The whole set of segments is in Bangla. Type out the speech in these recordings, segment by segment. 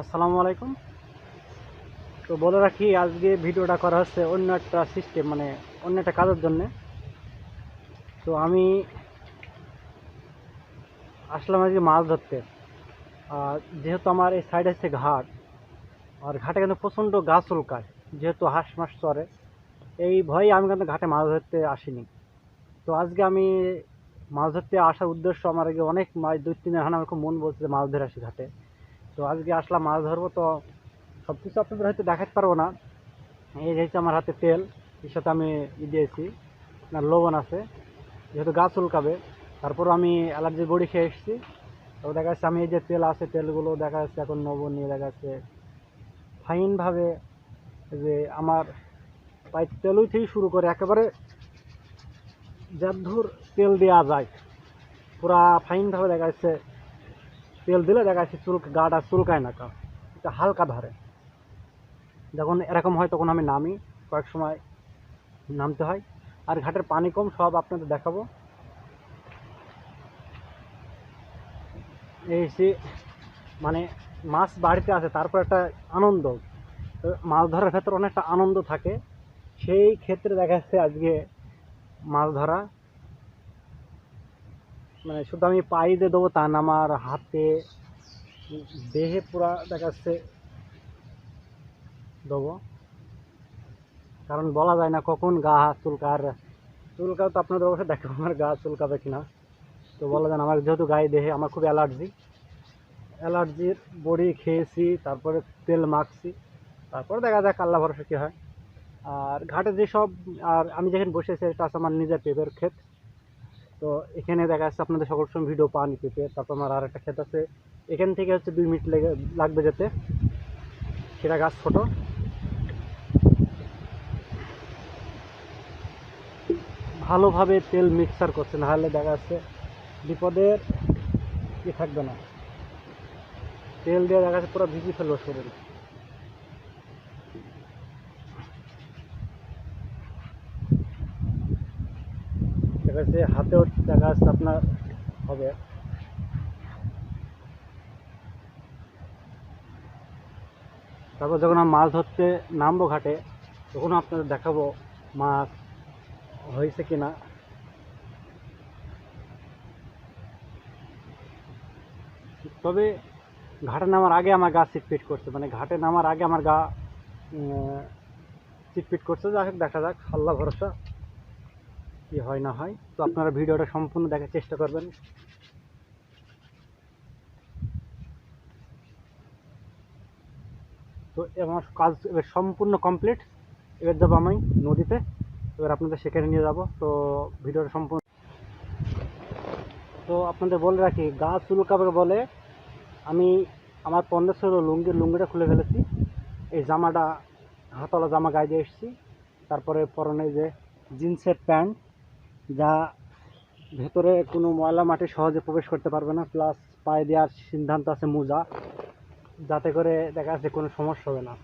আসসালামু আলাইকুম। তো বলে রাখি, আজকে ভিডিওটা করা হচ্ছে অন্য একটা সিস্টেম মানে অন্য একটা কাজের জন্যে। তো আমি আসলাম আজকে মাছ ধরতে। আর যেহেতু আমার এই সাইডে হচ্ছে ঘাট, আর ঘাটে কিন্তু প্রচণ্ড গাছ উল্কায় যেহেতু হাঁস মাস চরে। এই ভয়ে আমি কিন্তু ঘাটে মাছ ধরতে আসিনি। তো আজকে আমি মাছ ধরতে আসার উদ্দেশ্য আমার আগে অনেক মাছ দুই তিন দিন আমার খুব মন বলছে মাছ ধরে আসি ঘাটে। তো আজকে আসলাম, মাছ ধরবো তো সব কিছু আপনাদের হয়তো দেখাতে পারব না। এই যে আমার হাতে তেল, এর সাথে আমি ই দিয়েছি, আপনার লবণ আছে, যেহেতু গাছ উল্কাবে তারপর আমি অ্যালার্জির বড়ি খেয়ে এসেছি। তো দেখা যাচ্ছে আমি এই যে তেল আছে, তেলগুলো দেখা যাচ্ছে এখন নেব নিয়ে দেখা যাচ্ছে। ফাইনভাবে যে আমার প্রায় তেলই থেকে শুরু করে একেবারে যাদুর তেল দেওয়া যায়। পুরা ফাইনভাবে দেখা যাচ্ছে তেল দিলে দেখা যাচ্ছে চুল গাটা চুলকায় না এটা হালকা ধরে। যখন এরকম হয় তখন আমি নামি, কয়েক সময় নামতে হয়। আর ঘাটের পানি কম, সব আপনাদের দেখাবো। এই যে মানে মাছ বাড়িতে আছে, তারপর একটা আনন্দ। মাছ ধরার ক্ষেত্রে অনেকটা আনন্দ থাকে। সেই ক্ষেত্রে দেখা যাচ্ছে আজকে মাছ ধরা মানে শুধু আমি পাই দিয়ে দেবো তা না, আমার হাতে, দেহে পুরা দেখা যাচ্ছে দেবো। কারণ বলা যায় না কখন গা চুলকার। চুলকাও তো আপনাদের অবশ্যই দেখো আমার গা চুলকাবে কিনা। তো বলা যায় আমার যেহেতু গায়ে দেহে, আমার খুব অ্যালার্জি। অ্যালার্জির বড়ি খেয়েছি, তারপরে তেল মাখছি, তারপরে দেখা যাক, আল্লাহ ভরসা কী হয়। আর ঘাটে যেসব, আর আমি যেখানে বসেছি এটা আমার নিজের পেঁপের ক্ষেত। তো এখানে দেখা যাচ্ছে আপনাদের সকল সময় ভিডিও পানি পেঁপে তারপর আমার আর একটা ক্ষেত আছে। এখান থেকে হচ্ছে দুই মিনিট লেগে লাগবে যেতে। সেটা গাছ ছোট। ভালোভাবে তেল মিক্সার করছে, নাহলে দেখা যাচ্ছে বিপদের কি থাকবে না। তেল দিয়ে দেখা যাচ্ছে পুরো ভিজি ফেলব শরীর। যাচ্ছে হাতেও যাচ্ছে আপনার হবে। তারপর যখন আমি মাছ ধরতে নামবো ঘাটে, তখন আপনাদের দেখাবো মাছ হয়েছে কি না তবে ঘাটে নামার আগে আমার গা চিটপিট করছে মানে ঘাটে নামার আগে আমার গা চিটপিট করছে। যাক দেখা যাক, আল্লাহ ভরসা। কি হয় না হয়, তো আপনারা ভিডিওটা সম্পূর্ণ দেখার চেষ্টা করবেন। তো আমার কাজ এবার সম্পূর্ণ কমপ্লিট, এবার যাব আমি নদীতে, এবার আপনাদের সেখানে নিয়ে যাব। তো ভিডিওটা সম্পূর্ণ তো আপনাদের বলে রাখি গা চুলকাবে বলে আমি আমার পনেরো লুঙ্গির লুঙ্গিটা খুলে ফেলেছি। এই জামাটা, হাতওয়ালা জামা গায়ে দিয়ে এসেছি। তারপরে পরনে যে জিন্সের প্যান্ট যা ভেতরে কোনো ময়লা মাটি সহজে প্রবেশ করতে পারবে না প্লাস পায়ে দেওয়ার সিদ্ধান্ত আছে মোজা। যাতে করে দেখা যাচ্ছে কোনো সমস্যা হবে না।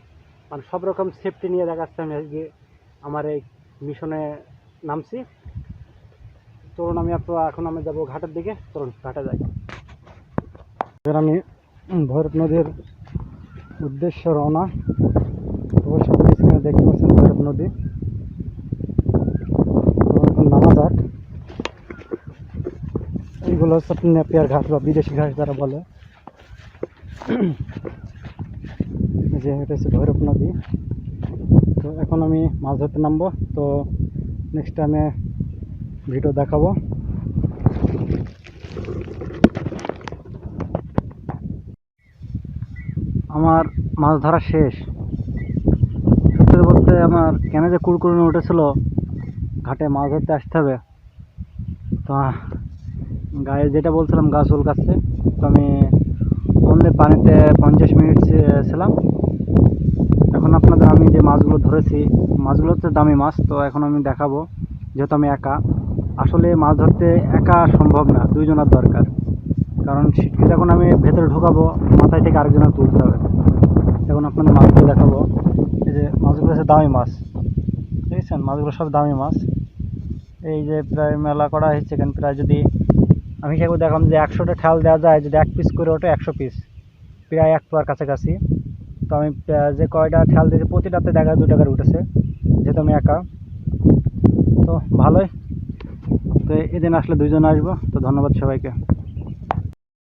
মানে সব রকম সেফটি নিয়ে দেখা যাচ্ছে আমি আজকে আমার এই মিশনে নামছি। চলুন আমি আপনার এখন আমি যাব ঘাটের দিকে। চলুন ঘাটে যাই। এবার আমি ভৈরব নদীর উদ্দেশ্য রওনা। স্ক্রিনে দেখতে পাচ্ছেন ভৈরব নদী। তো যাক এইগুলো হচ্ছে নেপিয়ার ঘাট বা বিদেশি ঘাট যারা বলে। যে এটা হচ্ছে ভৈরব নদী। তো এখন আমি মাছ ধরতে নামবো। তো নেক্সট টাইমে ভিডিও দেখাবো। আমার মাছ ধরা শেষ। সত্যি বলতে আমার কেন যে কুড়কুড়ি উঠেছিল ঘাটে মাছ ধরতে আসতে হবে। তো গায়ে যেটা বলছিলাম গাছ উল্কাচ্ছে তো আমি অনলি পানিতে পঞ্চাশ মিনিট ছিলাম। এখন আপনাদের আমি যে মাছগুলো ধরেছি, মাছগুলো হচ্ছে দামি মাছ, তো এখন আমি দেখাবো যেহেতু আমি একা। আসলে মাছ ধরতে একা সম্ভব না, দুইজনের দরকার। কারণ ছিটকে যখন আমি ভেতরে ঢোকাবো, মাথায় থেকে আরেকজনের তুলতে হবে। এখন আপনাদের মাছগুলো দেখাবো। এই যে মাছগুলো হচ্ছে দামি মাছ। দেখেছেন? মাছগুলো সব দামি মাছ। এই যে প্রায় মেলা করা হয়েছে এখানে, প্রায় যদি আমি সেগুলো দেখলাম যে একশোটা ঠাল দেওয়া যায়, যদি এক পিস করে ওঠে একশো পিস প্রায় এক পোয়ার কাছাকাছি। তো আমি যে কয়টা ঠাল দিয়েছি, প্রতিটাতে দেখা দু টাকার উঠেছে, যেহেতু আমি একা। তো ভালোই। তো এদিন আসলে দুজন আসব, তো ধন্যবাদ সবাইকে।